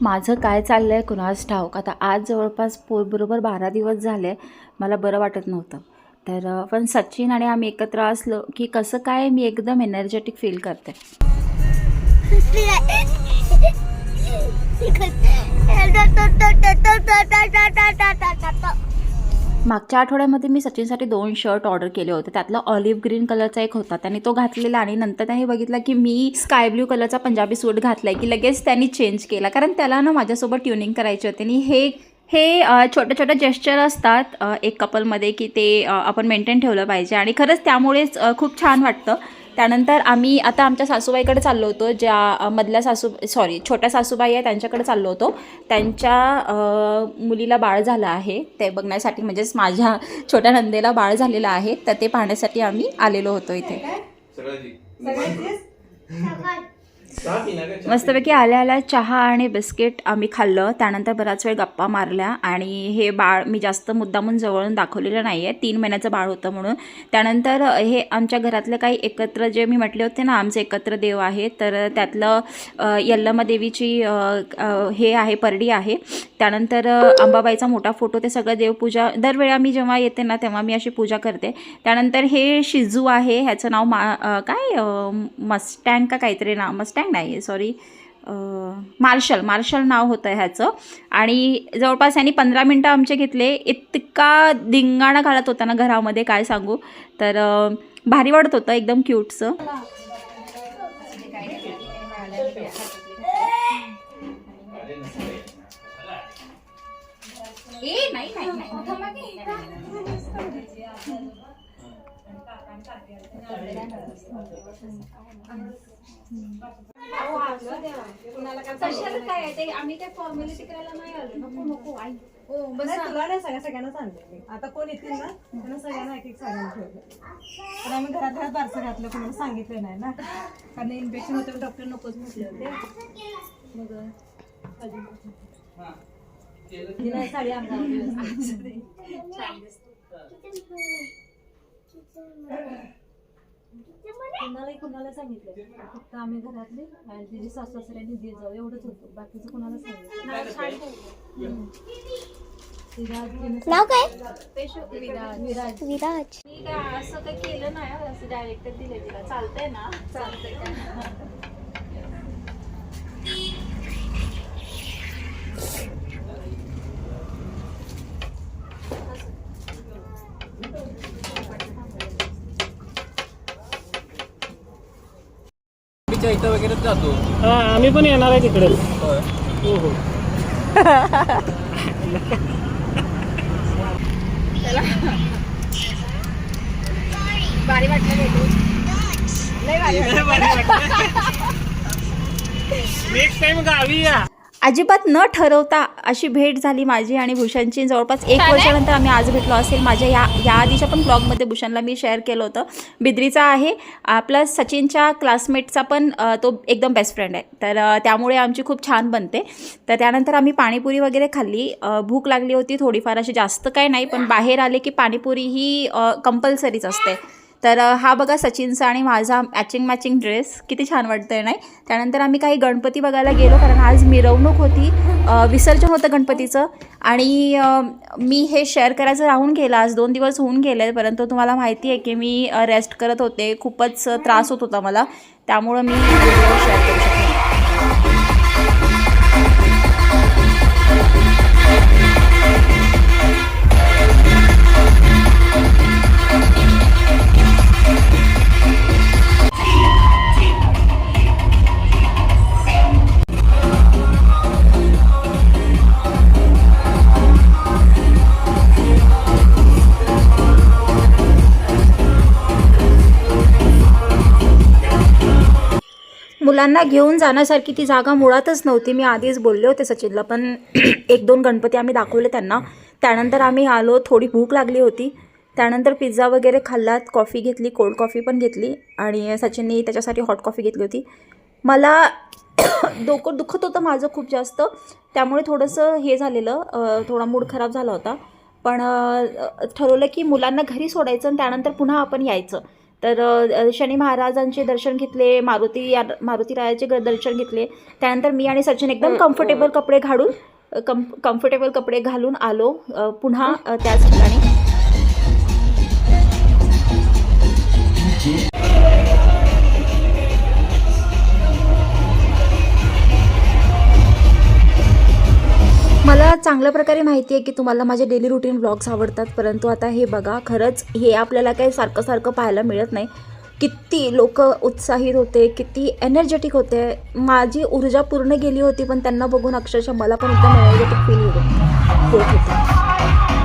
माझं काय चाललं आहे कुणास ठाऊक? आता आज जवळपास पो बरोबर बारा दिवस झाले मला बरं वाटत नव्हतं. तर पण सचिन आणि आम्ही एकत्र असलो की कसं काय मी एकदम एनर्जेटिक फील करते. मागच्या आठवड्यामध्ये मी सचिनसाठी दोन शर्ट ऑर्डर केले होते. त्यातला ऑलिव्ह ग्रीन कलरचा एक होता. त्याने तो घातलेला आणि नंतर त्याने बघितला की मी स्काय ब्ल्यू कलरचा पंजाबी सूट घातलाय की लगेच त्यांनी चेंज केला. कारण त्याला ना माझ्यासोबत ट्युनिंग करायची होती आणि हे हे छोटे छोटे जेस्चर असतात एक कपलमध्ये की ते आपण मेंटेन ठेवलं पाहिजे. आणि खरंच त्यामुळेच खूप छान वाटतं. त्यानंतर आम्ही आता आमच्या सासूबाईकडे चाललो होतो ज्या मधल्या सासू सॉरी छोट्या सासूबाई आहे त्यांच्याकडे चाललो होतो. त्यांच्या मुलीला बाळ झालं आहे. ते बघण्यासाठी म्हणजेच माझ्या छोट्या नंदेला बाळ झालेलं आहे. तर ते पाहण्यासाठी आम्ही आलेलो होतो इथे. मस्तपैकी आल्या आल्या चहा आणि बिस्किट आम्ही खाल्लं. त्यानंतर बराच वेळ गप्पा मारल्या आणि हे बाळ मी जास्त मुद्दामून जवळून दाखवलेलं नाही आहे तीन महिन्याचं बाळ होतं म्हणून. त्यानंतर हे आमच्या घरातलं काही एकत्र जे मी म्हटले होते ना आमचे एकत्र देव आहे. तर त्यातलं अ, यल्लम्मा देवीची हे आहे परडी आहे. त्यानंतर अंबाबाईचा मोठा फोटो ते सगळं देवपूजा दरवेळा मी जेव्हा येते ना तेव्हा मी अशी पूजा करते. त्यानंतर हे शिजू आहे ह्याचं नाव मा काय मस्टँग का काहीतरी नाव मस्टँग नाही सॉरी मार्शल मार्शल नाव होतं ह्याचं. आणि जवळपास यांनी पंधरा मिनटं आमचे घेतले. इतका धिंगाणा घालत होता ना घरामध्ये काय सांगू? तर भारी वाटत होतं एकदम क्यूटचं नाही, तुला नाही सगळ्या सगळ्यांना सांगते आता कोण येतील ना त्यांना सगळ्यांना एक एक सांगायला ठेवलं पण आम्ही घरात घरात बारसं घातलं कोणाला सांगितलं नाही ना. कारण इन्फेक्शन होतं डॉक्टर नकोच म्हटले होते. मग ही. नाही साडी दिसते. कुणालाही कुणाला सांगितलं फक्त आम्ही घरातले आणि तिची सासू सासऱ्यांनी दे जाऊ एवढंच होतं. बाकीचं कुणाला सांगितलं नाव काय? विराज विराज. मी काय असं काही केलं नाही हं, असं डायरेक्ट दिले तिला. चालतंय ना? चालतंय बीच्या इथं वगैरे जातो. हा आम्ही पण येणार आहे तिकडे. होय. हो हो. नेक्स्ट टाइम गावी या. अजिबात न ठरवता अशी भेट झाली माझी आणि भूषणची. जवळपास एक वर्षानंतर आम्ही आज भेटलो असेल. माझ्या या या आधीच्या पण ब्लॉगमध्ये भूषणला मी शेअर केलं होतं. बिद्रीचा आहे. प्लस सचिनच्या क्लासमेटचा पण तो एकदम बेस्ट फ्रेंड आहे. तर त्यामुळे आमची खूप छान बनते. तर त्यानंतर आम्ही पाणीपुरी वगैरे खाल्ली. भूक लागली होती. थोडीफार अशी जास्त काही नाही पण बाहेर आले की पाणीपुरी ही कंपल्सरीच असते. तर हा बघा सचिनचा आणि माझा मॅचिंग मॅचिंग ड्रेस किती छान वाटतं आहे नाही? त्यानंतर आम्ही काही गणपती बघायला गेलो कारण आज मिरवणूक होती. विसर्जन होतं गणपतीचं. आणि मी हे शेअर करायचं राहून गेलं. आज दोन दिवस होऊन गेले परंतु तुम्हाला माहिती आहे की मी रेस्ट करत होते. खूपच त्रास होत होता मला. त्यामुळं मी शेअर करू शकते मुलांना घेऊन जाण्यासारखी ती जागा मुळातच नव्हती. मी आधीच बोलले होते सचिनला पण एक दोन गणपती आम्ही दाखवले त्यांना. त्यानंतर आम्ही आलो थोडी भूक लागली होती. त्यानंतर पिझ्झा वगैरे खाल्लात कॉफी घेतली कोल्ड कॉफी पण घेतली आणि सचिनने त्याच्यासाठी हॉट कॉफी घेतली होती. मला डोकं दुखत होतं माझं खूप जास्त. त्यामुळे थोडंसं हे झालेलं थोडा मूड खराब झाला होता. पण ठरवलं की मुलांना घरी सोडायचं आणि त्यानंतर पुन्हा आपण यायचं. तर शनी महाराजांचे दर्शन घेतले मारुती या मारुती रायाचे ग- दर्शन घेतले. त्यानंतर मी आणि सचिन एकदम कम्फर्टेबल कपडे घालून कम कम्फर्टेबल कपडे घालून आलो पुन्हा त्याच ठिकाणी. मला चांगल्या प्रकारे माहिती आहे की तुम्हाला माझे डेली रुटीन ब्लॉग्स आवडतात परंतु आता हे बघा खरंच हे आपल्याला काही सारखं सारखं पाहायला मिळत नाही. किती लोक उत्साहित होते किती एनर्जेटिक होते. माझी ऊर्जा पूर्ण गेली होती पण त्यांना बघून अक्षरशः मला पण एकदम एनर्जेटिक फील होत होत.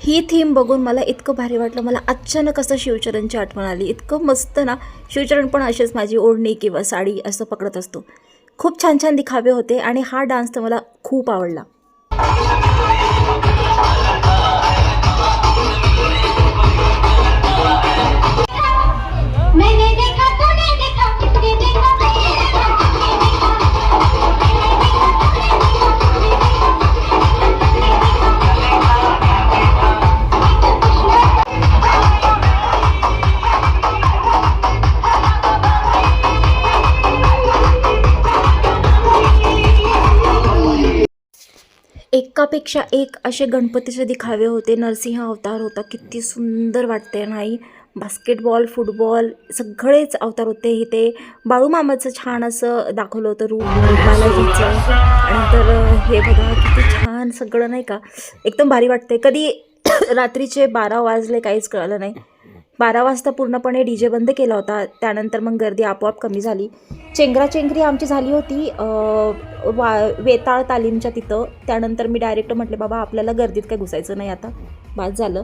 ही थीम बघून मला इतकं भारी वाटलं. मला अचानक असं शिवचरणची आठवण आली. इतकं मस्त ना शिवचरण पण असेच माझी ओढणी किंवा साडी असं पकडत असतो. खूप छान छान दिखावे होते आणि हा डान्स तर मला खूप आवडला. मैंने देखा तूने एकापेक्षा एक असे गणपतीचे दिखावे होते नरसिंह अवतार होता किती सुंदर वाटते नाही? बास्केटबॉल फुटबॉल सगळेच अवतार होते. इथे बाळूमामाचं छान असं दाखवलं होतं रूप बालाजीचं. नंतर हे बघा किती छान सगळं नाही का? एकदम भारी वाटते कधी रात्रीचे बारा वाजले काहीच कळलं नाही. बारा वाजता पूर्णपणे डी जे बंद केला होता. त्यानंतर मग गर्दी आपोआप कमी झाली. चेंगराचेंगरी आमची झाली होती वा वेताळ तालीमच्या तिथं. त्यानंतर मी डायरेक्ट म्हटले बाबा आपल्याला गर्दीत काय घुसायचं नाही आता. बाद झालं.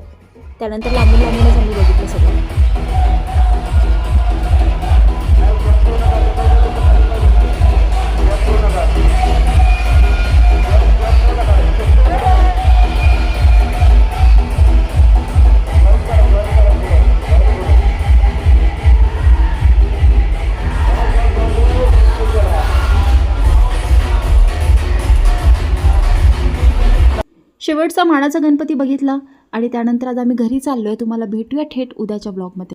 त्यानंतर लांबून लांबूनच आम्ही शेवटचा मानाचा गणपती बघितला आणि त्यानंतर आज आम्ही घरी चाललो आहे तुम्हाला भेटूया थेट उद्याच्या ब्लॉगमध्ये